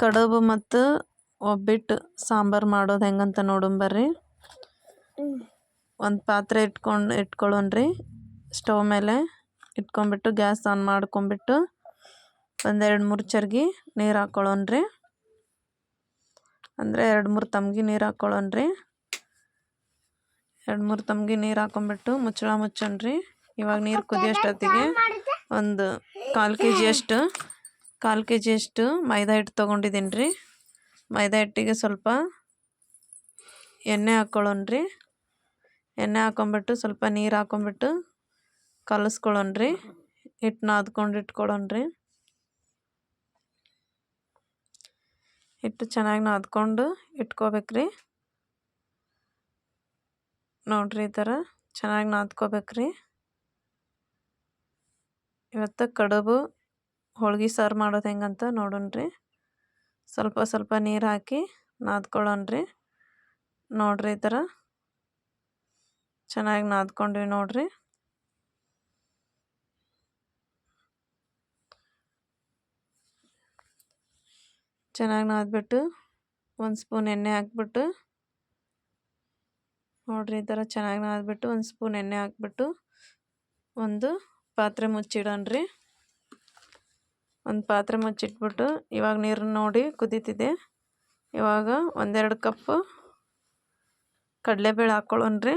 ಕಡುಬು ಮತ್ತು ಒಬ್ಬಿಟ್ಟು ಸಾಂಬಾರು ಮಾಡೋದು ಹೆಂಗಂತ ನೋಡೋಣ ಬರ್ರಿ. ಒಂದು ಪಾತ್ರೆ ಇಟ್ಕೊಂಡು ಇಟ್ಕೊಳ್ಳೋಣ್ರಿ ಸ್ಟವ್ ಮೇಲೆ ಇಟ್ಕೊಂಬಿಟ್ಟು ಗ್ಯಾಸ್ ಆನ್ ಮಾಡ್ಕೊಂಬಿಟ್ಟು ಒಂದೆರಡು ಮೂರು ಚರ್ಗಿ ನೀರು ಹಾಕ್ಕೊಳ್ಳೋಣ್ರಿ ಅಂದರೆ ಎರಡು ಮೂರು ತಮ್ಗಿ ನೀರು ಹಾಕ್ಕೊಳ್ಳೋಣ್ರಿ ಎರಡು ಮೂರು ತಮ್ಗಿ ನೀರು ಹಾಕೊಂಡ್ಬಿಟ್ಟು ಮುಚ್ಚಳ ಮುಚ್ಚೋಣ್ರಿ ಇವಾಗ ನೀರು ಕುದಿಯೋಷ್ಟೊತ್ತಿಗೆ ಒಂದು ಕಾಲು ಕೆ ಜಿಯಷ್ಟು ಕಾಲು ಕೆ ಜಿಯಷ್ಟು ಮೈದಾ ಹಿಟ್ಟು ತೊಗೊಂಡಿದ್ದೀನಿ ರೀ. ಮೈದಾ ಹಿಟ್ಟಿಗೆ ಸ್ವಲ್ಪ ಎಣ್ಣೆ ಹಾಕ್ಕೊಳ್ಳೋಣ್ರಿ ಎಣ್ಣೆ ಹಾಕೊಂಬಿಟ್ಟು ಸ್ವಲ್ಪ ನೀರು ಹಾಕೊಂಬಿಟ್ಟು ಕಲಸ್ಕೊಳ್ಳೋಣ್ರಿ ಹಿಟ್ಟು ನಾದ್ಕೊಂಡು ಇಟ್ಕೊಳ್ಳೋಣ್ರಿ ಹಿಟ್ಟು ಚೆನ್ನಾಗಿ ನಾದ್ಕೊಂಡು ಇಟ್ಕೋಬೇಕ್ರಿ ನೋಡ್ರಿ ಈ ಥರ ಚೆನ್ನಾಗಿ ನಾದ್ಕೋಬೇಕ್ರಿ ಇವತ್ತು ಕಡುಬು ಹೋಳ್ಗೆ ಸಾರು ಮಾಡೋದು ಹೆಂಗಂತ ನೋಡೋಣ್ರಿ ಸ್ವಲ್ಪ ಸ್ವಲ್ಪ ನೀರು ಹಾಕಿ ನಾದ್ಕೊಳ್ಳೋಣ್ರಿ ನೋಡ್ರಿ ಈ ಥರ ಚೆನ್ನಾಗಿ ನಾದ್ಕೊಂಡ್ವಿ ನೋಡ್ರಿ. ಚೆನ್ನಾಗಿ ನಾದ್ಬಿಟ್ಟು ಒಂದು ಸ್ಪೂನ್ ಎಣ್ಣೆ ಹಾಕ್ಬಿಟ್ಟು ನೋಡ್ರಿ ಈ ಥರ ಚೆನ್ನಾಗಿ ನಾದ್ಬಿಟ್ಟು ಒಂದು ಸ್ಪೂನ್ ಎಣ್ಣೆ ಹಾಕ್ಬಿಟ್ಟು ಒಂದು ಪಾತ್ರೆ ಮುಚ್ಚಿಡೋಣ್ರಿ ಒಂದು ಪಾತ್ರೆ ಮುಚ್ಚಿಟ್ಬಿಟ್ಟು ಇವಾಗ ನೀರು ನೋಡಿ ಕುದೀತಿದೆ. ಇವಾಗ ಒಂದೆರಡು ಕಪ್ಪು ಕಡಲೆಬೇಳೆ ಹಾಕ್ಕೊಳ್ಳೋಣ್ರಿ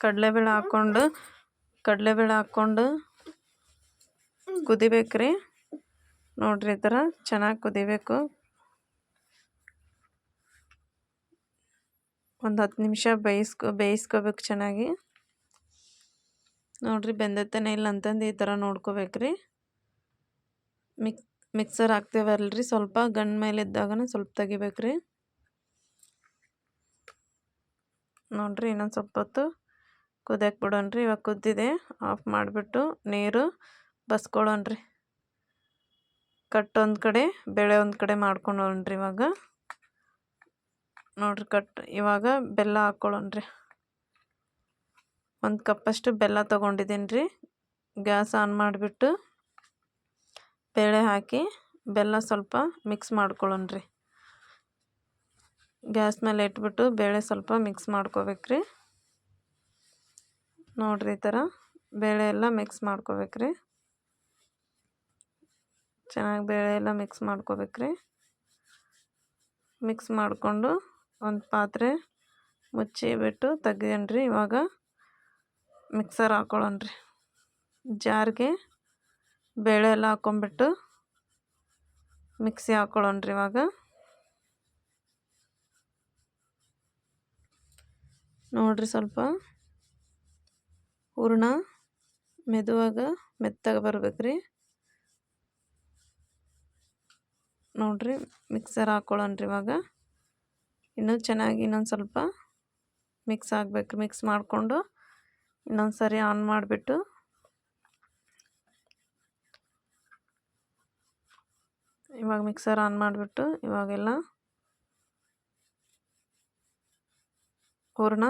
ಕಡಲೆಬೇಳೆ ಹಾಕ್ಕೊಂಡು ಕಡಲೆಬೇಳೆ ಹಾಕ್ಕೊಂಡು ಕುದಿಬೇಕ್ರಿ ನೋಡ್ರಿ ಈ ಥರ ಚೆನ್ನಾಗಿ ಕುದಿಬೇಕು. ಒಂದು ಹತ್ತು ನಿಮಿಷ ಬೇಯಿಸ್ಕೊ, ಬೇಯಿಸ್ಕೋಬೇಕು ಚೆನ್ನಾಗಿ. ನೋಡ್ರಿ ಬೆಂದತ್ತೇನೆ ಇಲ್ಲ ಅಂತಂದು ಈ ಥರ ನೋಡ್ಕೋಬೇಕ್ರಿ ಮಿಕ್, ಮಿಕ್ಸರ್ ಹಾಕ್ತೇವಲ್ರಿ. ಸ್ವಲ್ಪ ಗಂಡ ಮೇಲೆ ಇದ್ದಾಗನ ಸ್ವಲ್ಪ ತೆಗಿಬೇಕ್ರಿ. ನೋಡಿರಿ ಇನ್ನೊಂದು ಸ್ವಲ್ಪ ಹೊತ್ತು ಕುದಿಯಕ್ಕೆ ಬಿಡೋಣ್ರಿ. ಇವಾಗ ಕುದ್ದಿದೆ. ಆಫ್ ಮಾಡಿಬಿಟ್ಟು ನೀರು ಬಸ್ಕೊಳ್ಳೋಣ್ರಿ ಕಟ್ ಒಂದು ಕಡೆ, ಬೇಳೆ ಒಂದು ಕಡೆ ಮಾಡ್ಕೊಳ್ಳೋಣ್ರಿ ಇವಾಗ. ನೋಡ್ರಿ ಕಟ್, ಇವಾಗ ಬೆಲ್ಲ ಹಾಕ್ಕೊಳ್ಳೋಣ್ರಿ ಒಂದು ಕಪ್ಪಷ್ಟು ಬೆಲ್ಲ ತೊಗೊಂಡಿದ್ದೀನಿ ರೀ ಗ್ಯಾಸ್ ಆನ್ ಮಾಡಿಬಿಟ್ಟು ಬೇಳೆ ಹಾಕಿ ಬೆಲ್ಲ ಸ್ವಲ್ಪ ಮಿಕ್ಸ್ ಮಾಡ್ಕೊಳ್ಳೋಣ ರೀ. ಗ್ಯಾಸ್ ಮೇಲೆ ಇಟ್ಬಿಟ್ಟು ಬೇಳೆ ಸ್ವಲ್ಪ ಮಿಕ್ಸ್ ಮಾಡ್ಕೋಬೇಕ್ರಿ ನೋಡಿರಿ ಈ ಥರ ಬೇಳೆ ಎಲ್ಲ ಮಿಕ್ಸ್ ಮಾಡ್ಕೋಬೇಕ್ರಿ ಚೆನ್ನಾಗಿ ಬೇಳೆ ಎಲ್ಲ ಮಿಕ್ಸ್ ಮಾಡ್ಕೋಬೇಕ್ರಿ ಮಿಕ್ಸ್ ಮಾಡಿಕೊಂಡು ಒಂದು ಪಾತ್ರೆ ಮುಚ್ಚಿಬಿಟ್ಟು ಬಿಟ್ಟು ತೆಗ್ದೇನ್ರಿ ಇವಾಗ ಮಿಕ್ಸರ್ ಹಾಕ್ಕೊಳ್ಳೋಣ್ರಿ ಜಾರ್ಗೆ ಬೇಳೆ ಎಲ್ಲ ಹಾಕ್ಕೊಂಬಿಟ್ಟು ಮಿಕ್ಸಿ ಹಾಕ್ಕೊಳ್ಳೋಣ್ರಿ ಇವಾಗ. ನೋಡ್ರಿ ಸ್ವಲ್ಪ ಹೂರ್ಣ ಮೆದುವಾಗ ಮೆತ್ತಾಗ ಬರ್ಬೇಕ್ರಿ. ನೋಡ್ರಿ ಮಿಕ್ಸರ್ ಹಾಕ್ಕೊಳ್ಳೋಣ್ರಿ ಇವಾಗ. ಇನ್ನೂ ಚೆನ್ನಾಗಿ ಇನ್ನೊಂದು ಸ್ವಲ್ಪ ಮಿಕ್ಸ್ ಆಗಬೇಕು, ಮಿಕ್ಸ್ ಮಾಡಿಕೊಂಡು ಇನ್ನೊಂದು ಸರಿ ಆನ್ ಮಾಡಿಬಿಟ್ಟು ಇವಾಗ ಮಿಕ್ಸರ್ ಆನ್ ಮಾಡಿಬಿಟ್ಟು ಇವಾಗೆಲ್ಲ ಹೂರ್ಣ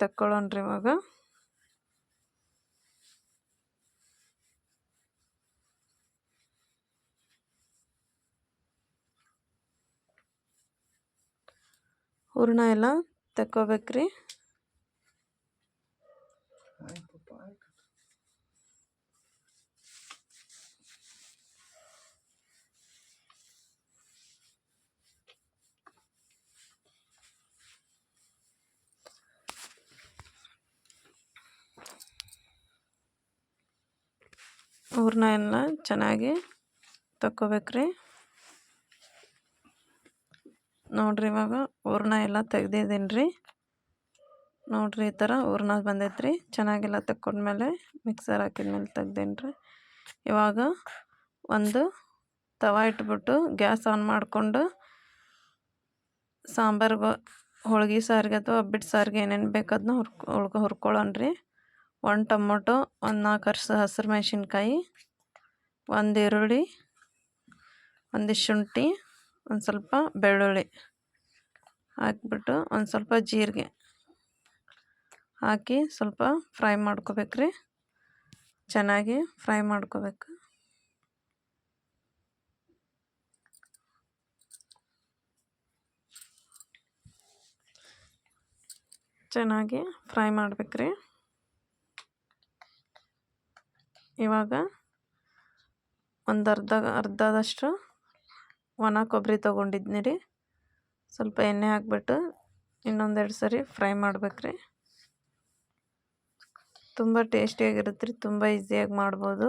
ತಕ್ಕೊಳ್ಳೋಣ್ರಿ ಇವಾಗ. ಹೂರ್ಣ ಎಲ್ಲ ತಕ್ಕೋಬೇಕ್ರಿ. ಹೂರ್ಣ ಎಲ್ಲ ಚೆನ್ನಾಗಿ ತಕ್ಕೋಬೇಕ್ರಿ. ನೋಡ್ರಿ ಇವಾಗ ಹೂರ್ಣ ಎಲ್ಲ ತೆಗ್ದಿದ್ದೀನಿ ರೀ ನೋಡ್ರಿ ಈ ಥರ ಹೂರ್ಣ ಬಂದೈತ್ರಿ. ಚೆನ್ನಾಗೆಲ್ಲ ತಕ್ಕೊಂಡ್ಮೇಲೆ ಮಿಕ್ಸರ್ ಹಾಕಿದ್ಮೇಲೆ ತೆಗ್ದೇನಿ ರೀ ಇವಾಗ ಒಂದು ತವ ಇಟ್ಬಿಟ್ಟು ಗ್ಯಾಸ್ ಆನ್ ಮಾಡಿಕೊಂಡು ಸಾಂಬಾರ್ಗೆ, ಹೋಳ್ಗೆ ಸಾರಿಗೆ ಅಥವಾ ಒಬ್ಬಿಟ್ಟು ಸಾರಿಗೆ ಏನೇನು ಬೇಕು ಅದನ್ನ ಹುರ್ಕೊ ಹುರ್ಕೊಳ್ಳೋಣ ಹುರ್ಕೊಳ್ಳೋಣ್ರಿ. ಒಂದು ಟೊಮೊಟೊ, ಒಂದು ನಾಲ್ಕು ಹರ್ಸ ಹಸಿರು ಮೆಣಸಿನ್ಕಾಯಿ, ಒಂದು ಈರುಳ್ಳಿ, ಒಂದು ಶುಂಠಿ, ಒಂದು ಸ್ವಲ್ಪ ಬೆಳ್ಳುಳ್ಳಿ ಹಾಕಿಬಿಟ್ಟು ಒಂದು ಸ್ವಲ್ಪ ಜೀರಿಗೆ ಹಾಕಿ ಸ್ವಲ್ಪ ಫ್ರೈ ಮಾಡ್ಕೋಬೇಕ್ರಿ. ಚೆನ್ನಾಗಿ ಫ್ರೈ ಮಾಡ್ಕೋಬೇಕು. ಚೆನ್ನಾಗಿ ಫ್ರೈ ಮಾಡ್ಬೇಕ್ರಿ. ಇವಾಗ ಒಂದು ಅರ್ಧ, ಅರ್ಧದಷ್ಟು ಒಣ ಕೊಬ್ಬರಿ ತೊಗೊಂಡಿದ್ನಿ ರೀ ಸ್ವಲ್ಪ ಎಣ್ಣೆ ಹಾಕ್ಬಿಟ್ಟು ಇನ್ನೊಂದೆರಡು ಸರಿ ಫ್ರೈ ಮಾಡ್ಬೇಕ್ರಿ. ತುಂಬ ಟೇಸ್ಟಿಯಾಗಿರುತ್ತೆ ರೀ ತುಂಬ ಈಸಿಯಾಗಿ ಮಾಡ್ಬೋದು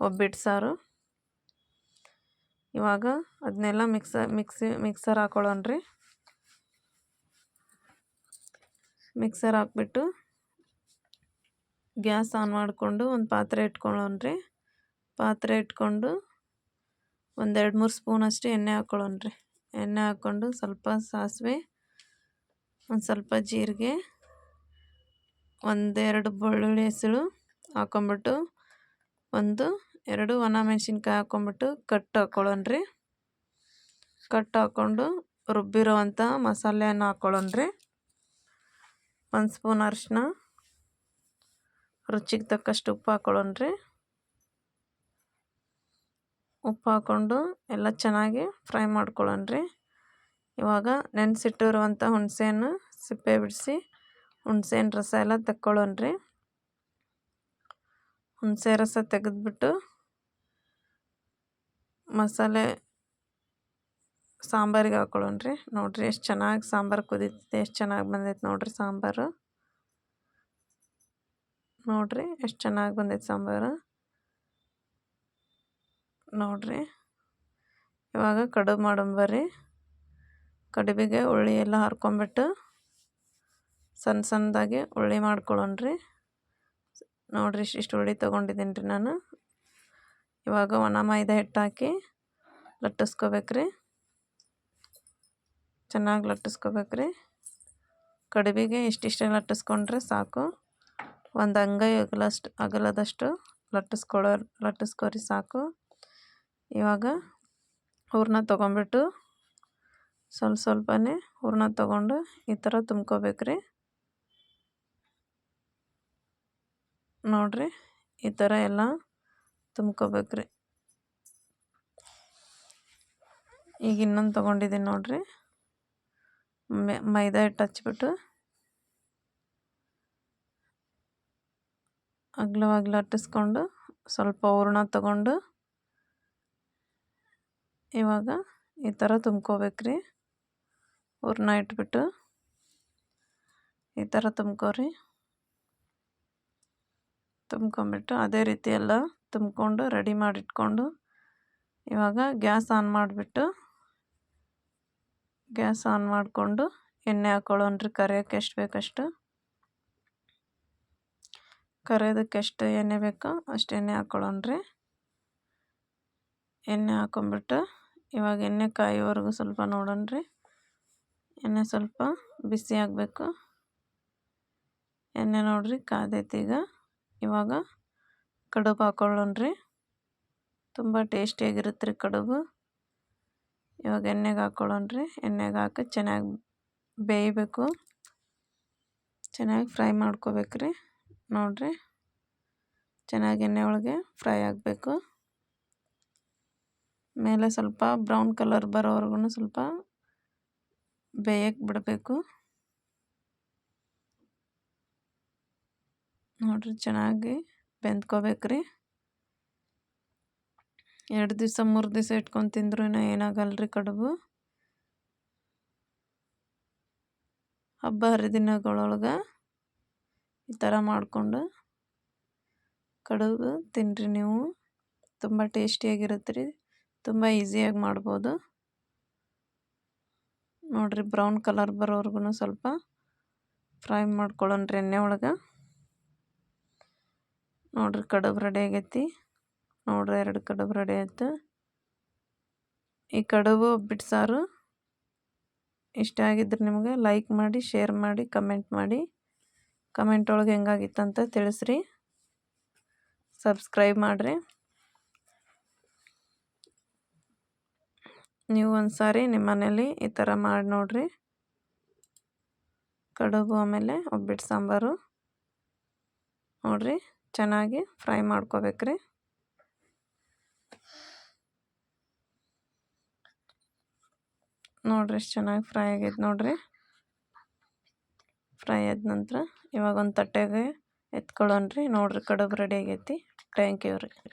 ಒಬ್ಬಿಟ್ಟು ಸಾರು. ಇವಾಗ ಅದನ್ನೆಲ್ಲ ಮಿಕ್ಸ, ಮಿಕ್ಸಿ, ಮಿಕ್ಸರ್ ಹಾಕೊಳ್ಳೋಣ ರೀ ಮಿಕ್ಸರ್ ಹಾಕ್ಬಿಟ್ಟು ಗ್ಯಾಸ್ ಆನ್ ಮಾಡಿಕೊಂಡು ಒಂದು ಪಾತ್ರೆ ಇಟ್ಕೊಳ್ಳೋಣ ಪಾತ್ರೆ ಇಟ್ಕೊಂಡು ಒಂದೆರಡು ಮೂರು ಸ್ಪೂನ್ ಅಷ್ಟು ಎಣ್ಣೆ ಹಾಕ್ಕೊಳ್ಳೋಣ ರೀ ಎಣ್ಣೆ ಹಾಕ್ಕೊಂಡು ಸ್ವಲ್ಪ ಸಾಸಿವೆ, ಒಂದು ಸ್ವಲ್ಪ ಜೀರಿಗೆ, ಒಂದೆರಡು ಬೆಳ್ಳುಳ್ಳಿ ಹೆಸಳು ಹಾಕ್ಕೊಂಬಿಟ್ಟು ಒಂದು ಎರಡು ಒಣ ಮೆಣಸಿನ್ಕಾಯಿ ಹಾಕ್ಕೊಂಬಿಟ್ಟು ಕಟ್ ಹಾಕ್ಕೊಳ್ಳೋಣ್ರಿ ಕಟ್ ಹಾಕ್ಕೊಂಡು ರುಬ್ಬಿರೋವಂಥ ಮಸಾಲೆಯನ್ನು ಹಾಕ್ಕೊಳ್ಳೋಣ ರೀ ಒಂದು ಸ್ಪೂನ್ ಅರಿಶಿನ ರುಚಿಗೆ ತಕ್ಕಷ್ಟು ಉಪ್ಪು ಹಾಕ್ಕೊಳ್ಳೋಣ ರೀ ಉಪ್ಪು ಹಾಕ್ಕೊಂಡು ಎಲ್ಲ ಚೆನ್ನಾಗಿ ಫ್ರೈ ಮಾಡ್ಕೊಳ್ಳೋಣ ರೀ ಇವಾಗ ನೆನೆಸಿಟ್ಟಿರುವಂಥ ಹುಣಸೆಹಣ್ಣು ಸಿಪ್ಪೆ ಬಿಡಿಸಿ ಹುಣಸೆಹಣ್ಣು ರಸ ಎಲ್ಲ ತಕ್ಕೊಳ್ಳೋಣ ರೀ ಹುಣಸೆ ರಸ ತೆಗೆದ್ಬಿಟ್ಟು ಮಸಾಲೆ ಸಾಂಬಾರಿಗೆ ಹಾಕ್ಕೊಳ್ಳೋಣ ರೀ ನೋಡಿರಿ ಎಷ್ಟು ಚೆನ್ನಾಗಿ ಸಾಂಬಾರು ಕುದೀತಿದೆ ಎಷ್ಟು ಚೆನ್ನಾಗಿ ಬಂದೈತೆ ನೋಡಿರಿ ಸಾಂಬಾರು. ನೋಡಿರಿ, ಎಷ್ಟು ಚೆನ್ನಾಗಿ ಬಂದೈತೆ ಸಾಂಬಾರು. ನೋಡಿರಿ, ಇವಾಗ ಕಡುಬು ಮಾಡೋಂಬರ್ರಿ ಕಡುಬಿಗೆ ಉಳ್ಳಿ ಎಲ್ಲ ಹರ್ಕೊಂಬಿಟ್ಟು ಸಣ್ಣ ಸಣ್ಣದಾಗಿ ಉಳ್ಳಿ ಮಾಡ್ಕೊಳ್ಳೋಣ ರೀ ನೋಡಿರಿ, ಇಷ್ಟು ಉಳ್ಳಿ ತೊಗೊಂಡಿದ್ದೀನಿ ರೀ ನಾನು. ಇವಾಗ ಒಣ ಮೈದಾ ಹಿಟ್ಟು ಹಾಕಿ ಲಟ್ಟಿಸ್ಕೋಬೇಕ್ರಿ. ಚೆನ್ನಾಗಿ ಲಟ್ಟಿಸ್ಕೋಬೇಕ್ರಿ. ಕಡುಬಿಗೆ ಇಷ್ಟಿಷ್ಟೇ ಲಟ್ಟಿಸ್ಕೊಂಡ್ರೆ ಸಾಕು. ಒಂದು ಅಂಗೈ ಅಗಲಷ್ಟು ಅಗಲದಷ್ಟು ಲಟ್ಟಿಸ್ಕೊಳ್ಳೋ ಲಟ್ಟಿಸ್ಕೊರಿ ಸಾಕು. ಇವಾಗ ಹೂರ್ಣ ತೊಗೊಂಬಿಟ್ಟು ಸ್ವಲ್ಪ ಸ್ವಲ್ಪನೇ ಹೂರಣ ತೊಗೊಂಡು ಈ ಥರ ತುಂಬ್ಕೋಬೇಕ್ರಿ. ನೋಡಿರಿ, ಈ ಥರ ಎಲ್ಲ ತುಂಬ್ಕೋಬೇಕ್ರಿ. ಈಗ ಇನ್ನೊಂದು ತೊಗೊಂಡಿದ್ದೀನಿ ನೋಡಿರಿ. ಮೈದಾ ಹಿಟ್ಟು ಹಚ್ಬಿಟ್ಟು ಅಗ್ಲವಾಗಿ ಲಟ್ಟಿಸ್ಕೊಂಡು ಸ್ವಲ್ಪ ಹೂರಣ ತಗೊಂಡು ಇವಾಗ ಈ ಥರ ತುಂಬ್ಕೋಬೇಕ್ರಿ ಹೂರಣ ಇಟ್ಬಿಟ್ಟು ಈ ಥರ ತುಂಬ್ಕೋರಿ. ತುಂಬ್ಕೊಂಬಿಟ್ಟು ಅದೇ ರೀತಿ ಎಲ್ಲ ತುಂಬಿಕೊಂಡು ರೆಡಿ ಮಾಡಿಟ್ಕೊಂಡು ಇವಾಗ ಗ್ಯಾಸ್ ಆನ್ ಮಾಡಿಬಿಟ್ಟು ಗ್ಯಾಸ್ ಆನ್ ಮಾಡಿಕೊಂಡು ಎಣ್ಣೆ ಹಾಕ್ಕೊಳ್ಳೋಣ್ರಿ ಕರಿಯೋಕೆ ಎಷ್ಟು ಬೇಕಷ್ಟು. ಕರಿಯೋದಕ್ಕೆ ಎಷ್ಟು ಎಣ್ಣೆ ಬೇಕೋ ಅಷ್ಟು ಎಣ್ಣೆ ಹಾಕ್ಕೊಳ್ಳೋಣ್ರಿ ಎಣ್ಣೆ ಹಾಕ್ಕೊಂಬಿಟ್ಟು ಇವಾಗ ಎಣ್ಣೆ ಕಾಯೋವರೆಗೂ ಸ್ವಲ್ಪ ನೋಡೋಣ್ರಿ ಎಣ್ಣೆ ಸ್ವಲ್ಪ ಬಿಸಿ ಆಗಬೇಕು. ಎಣ್ಣೆ ನೋಡ್ರಿ ಕಾದೈತಿ ಈಗ. ಇವಾಗ ಕಡುಬು ಹಾಕ್ಕೊಳ್ಳೋಣ್ರಿ ತುಂಬ ಟೇಸ್ಟಿಯಾಗಿರುತ್ತೆ ರೀ ಕಡುಬು. ಇವಾಗ ಎಣ್ಣೆಗೆ ಹಾಕ್ಕೊಳ್ಳೋಣ್ರಿ ಎಣ್ಣೆಗೆ ಹಾಕಿ ಚೆನ್ನಾಗಿ ಬೇಯಬೇಕು. ಚೆನ್ನಾಗಿ ಫ್ರೈ ಮಾಡ್ಕೋಬೇಕ್ರಿ ನೋಡಿರಿ. ಚೆನ್ನಾಗಿ ಎಣ್ಣೆ ಒಳಗೆ ಫ್ರೈ ಆಗಬೇಕು. ಮೇಲೆ ಸ್ವಲ್ಪ ಬ್ರೌನ್ ಕಲರ್ ಬರೋವರೆಗೂ ಸ್ವಲ್ಪ ಬೇಯಕ್ಕೆ ಬಿಡಬೇಕು. ನೋಡಿರಿ ಚೆನ್ನಾಗಿ ಬೆಂದ್ಕೋಬೇಕ್ರಿ. ಎರಡು ದಿವಸ, ಮೂರು ದಿವಸ ಇಟ್ಕೊಂಡು ತಿಂದ್ರೂ ಏನಾಗಲ್ಲ ರೀ ಕಡುಬು? ಹಬ್ಬ ಹರಿದಿನಗಳೊಳಗೆ ಈ ಥರ ಮಾಡಿಕೊಂಡು ಕಡುಬು ತಿನ್ನಿರಿ ನೀವು. ತುಂಬ ಟೇಸ್ಟಿಯಾಗಿರುತ್ತೆ ರೀ. ತುಂಬ ಈಸಿಯಾಗಿ ಮಾಡ್ಬೋದು. ನೋಡಿರಿ, ಬ್ರೌನ್ ಕಲರ್ ಬರೋವರೆಗೂ ಸ್ವಲ್ಪ ಫ್ರೈ ಮಾಡ್ಕೊಳ್ಳೋಣ್ರಿ ಎಣ್ಣೆ ಒಳಗೆ. ನೋಡಿರಿ, ಕಡುಬು ರೆಡಿ ಆಗೈತಿ. ನೋಡ್ರಿ, ಎರಡು ಕಡುಬು ರೆಡಿ ಆಯ್ತು. ಈ ಕಡುಬು, ಒಬ್ಬಿಟ್ಟು ಸಾರು ಇಷ್ಟ ಆಗಿದ್ರೆ ನಿಮಗೆ ಲೈಕ್ ಮಾಡಿ ಶೇರ್ ಮಾಡಿ ಕಮೆಂಟ್ ಮಾಡಿ. ಕಮೆಂಟ್ ಒಳಗೆ ಹೆಂಗಾಗಿತ್ತಂತ ತಿಳಿಸ್ರಿ. ಸಬ್ಸ್ಕ್ರೈಬ್ ಮಾಡಿರಿ. ನೀವು ಒಂದು ಸಾರಿ ನಿಮ್ಮ ಮನೇಲಿ ಈ ಥರ ಮಾಡಿ ನೋಡಿರಿ. ಕಡುಬು ಆಮೇಲೆ ಒಬ್ಬಿಟ್ಟು ಸಾಂಬಾರು. ನೋಡಿರಿ, ಚೆನ್ನಾಗಿ ಫ್ರೈ ಮಾಡ್ಕೋಬೇಕ್ರಿ. ನೋಡ್ರಿ, ಎಷ್ಟು ಚೆನ್ನಾಗಿ ಫ್ರೈ ಆಗೈತೆ ನೋಡ್ರಿ. ಫ್ರೈ ಆದ ನಂತರ ಇವಾಗ ಒಂದು ತಟ್ಟೆಗೆ ಎತ್ಕೊಳ್ಳೋಣ ರೀ ನೋಡಿರಿ ಕಡುಬು ರೆಡಿ ಆಗೈತಿ. ಥ್ಯಾಂಕ್ ಯು ರೀ.